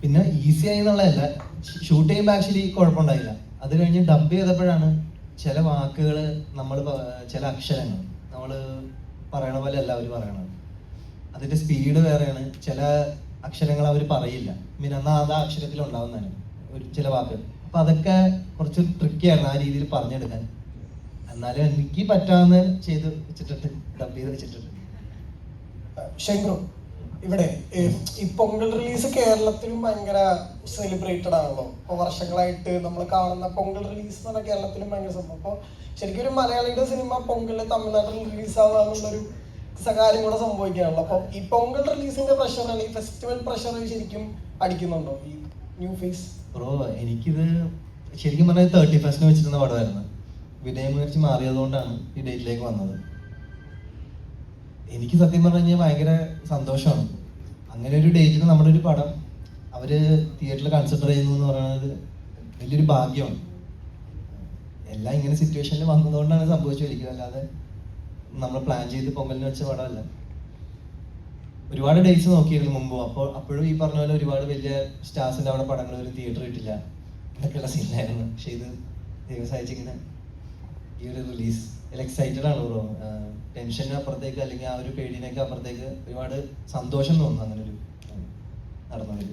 പിന്നെ ഈസി ആയി എന്നുള്ളതല്ല ഷൂട്ട് ചെയ്യുമ്പോൾ ആക്ച്വലി കുഴപ്പമുണ്ടായില്ല. അത് കഴിഞ്ഞ് ഡബ് ചെയ്തപ്പോഴാണ് ചില വാക്കുകൾ നമ്മൾ ചില അക്ഷരങ്ങൾ നമ്മൾ പറയണ പോലെ അല്ല അവർ പറയണത്. അതിന്റെ സ്പീഡ് വേറെയാണ്. ചില അക്ഷരങ്ങൾ അവർ പറയില്ല. മീൻ എന്നാൽ അത് അക്ഷരത്തിൽ ഉണ്ടാവുന്നതാണ്. ഒരു ചില വാക്കുകൾ. അപ്പൊ അതൊക്കെ കുറച്ച് ട്രിക്കിയാണ് ആ രീതിയിൽ പറഞ്ഞെടുക്കാൻ. എന്നാലും എനിക്ക് പറ്റാവുന്ന ചെയ്ത് വെച്ചിട്ടുണ്ട് ഡബ് ചെയ്ത് വെച്ചിട്ടുണ്ട്. ഇവിടെ ഈ പൊങ്കൽ റിലീസ് കേരളത്തിലും ഭയങ്കര സെലിബ്രേറ്റഡ് ആണല്ലോ. ഇപ്പൊ വർഷങ്ങളായിട്ട് നമ്മൾ കാണുന്ന പൊങ്കൽ റിലീസ് എന്ന് പറഞ്ഞാൽ കേരളത്തിലും ഭയങ്കര സംഭവം. അപ്പൊ ശരിക്കും ഒരു മലയാളിയുടെ സിനിമ പൊങ്കൽ തമിഴ്നാട്ടിൽ റിലീസ് ആവാന്നുള്ളൊരു കാര്യം കൂടെ സംഭവിക്കുകയാണല്ലോ അപ്പൊ ഈ പൊങ്കൽ റിലീസിന്റെ പ്രഷർ അല്ലെങ്കിൽ ഫെസ്റ്റിവൽ പ്രഷർ ശരിക്കും അടിക്കുന്നുണ്ടോ? ഈ ന്യൂ ഫേസ് ബ്രോ എനിക്കിത് ശരിക്കും പറഞ്ഞാൽ തേർട്ടി ഫസ്റ്റിന് വെച്ചിരുന്ന പടമായിരുന്നു. വിനയമുയർച്ചി മാറിയതുകൊണ്ടാണ് ഈ ഡേറ്റിലേക്ക് വന്നത്. എനിക്ക് സത്യം പറഞ്ഞു കഴിഞ്ഞാൽ ഭയങ്കര സന്തോഷമാണ്. അങ്ങനെ ഒരു ഡേറ്റിൽ നമ്മുടെ ഒരു പടം അവർ തിയേറ്ററിൽ കൺസിഡർ ചെയ്യുന്നു എന്ന് പറയുന്നത് വലിയൊരു ഭാഗ്യമാണ്. എല്ലാം ഇങ്ങനെ സിറ്റുവേഷനിൽ വന്നതുകൊണ്ടാണ് സംഭവിച്ചിരിക്കുന്നത് അല്ലാതെ നമ്മൾ പ്ലാൻ ചെയ്ത് പൊങ്കലിന് വെച്ച പടമല്ല. ഒരുപാട് ഡേറ്റ്സ് നോക്കിയിരുന്നു മുമ്പ്. അപ്പോൾ അപ്പോഴും ഈ പറഞ്ഞ പോലെ ഒരുപാട് വലിയ സ്റ്റാർസിന്റെ അവിടെ പടങ്ങൾ ഒരു തിയേറ്റർ കിട്ടില്ല എന്നൊക്കെയുള്ള സീനായിരുന്നു പക്ഷേ ഇത് ദൈവം സഹായിച്ച് ഇങ്ങനെ ഈ ഒരു റിലീസ് എക്സൈറ്റഡ് ആണ് ബ്രോ ടെൻഷന് അപ്പുറത്തേക്ക് അല്ലെങ്കിൽ ആ ഒരു പേടിനൊക്കെ അപ്പുറത്തേക്ക് ഒരുപാട് സന്തോഷം തോന്നുന്നു അങ്ങനെ ഒരു നടന്നതിൽ